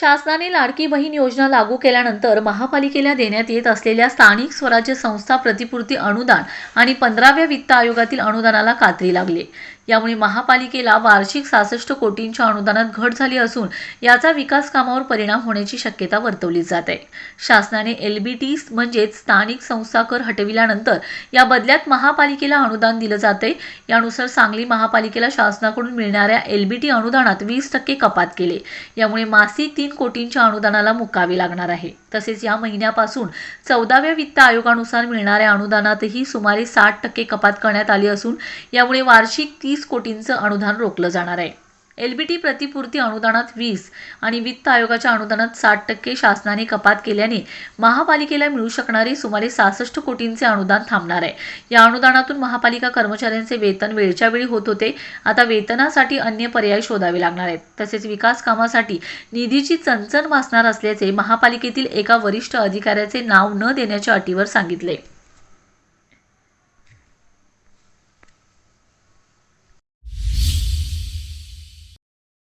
शासनाने लाडकी बहीण योजना लागू केल्यानंतर महापालिकेला देण्यात येत असलेल्या स्थानिक स्वराज्य संस्था प्रतिपूर्ती अनुदान आणि पंधराव्या वित्त आयोगातील अनुदानाला कात्री लागले. यामुळे महापालिकेला वार्षिक सहासष्ट कोटींच्या अनुदानात घट झाली असून याचा विकास कामावर परिणाम होण्याची शक्यता वर्तवली जात आहे. शासनाने एलबीटी म्हणजेच स्थानिक संस्था कर हटविल्यानंतर या बदल्यात महापालिकेला अनुदान दिलं जाते यानुसार सांगली महापालिकेला शासनाकडून मिळणाऱ्या एलबीटी अनुदानात वीस टक्के कपात केले. यामुळे मासिक तीन कोटींच्या अनुदानाला मुकावे लागणार आहे. तसेच या महिन्यापासून चौदाव्या वित्त आयोगानुसार मिळणाऱ्या अनुदानातही सुमारे साठ टक्के कपात करण्यात आली असून यामुळे वार्षिक तीस कोटींचं अनुदान रोखलं जाणार आहे. एल बी टी प्रतिपूर्ती अनुदानात वीस आणि वित्त आयोगाच्या अनुदानात साठ टक्के शासनाने कपात केल्याने महापालिकेला मिळू शकणारे सुमारे सहासष्ट कोटींचे अनुदान थांबणार आहे. या अनुदानातून महापालिका कर्मचाऱ्यांचे वेतन वेळच्या वेळी होत होते. आता वेतनासाठी अन्य पर्याय शोधावे लागणार आहेत. तसेच विकास कामासाठी निधीची चणचण भासणार असल्याचे महापालिकेतील एका वरिष्ठ अधिकाऱ्याचे नाव न देण्याच्या अटीवर सांगितले.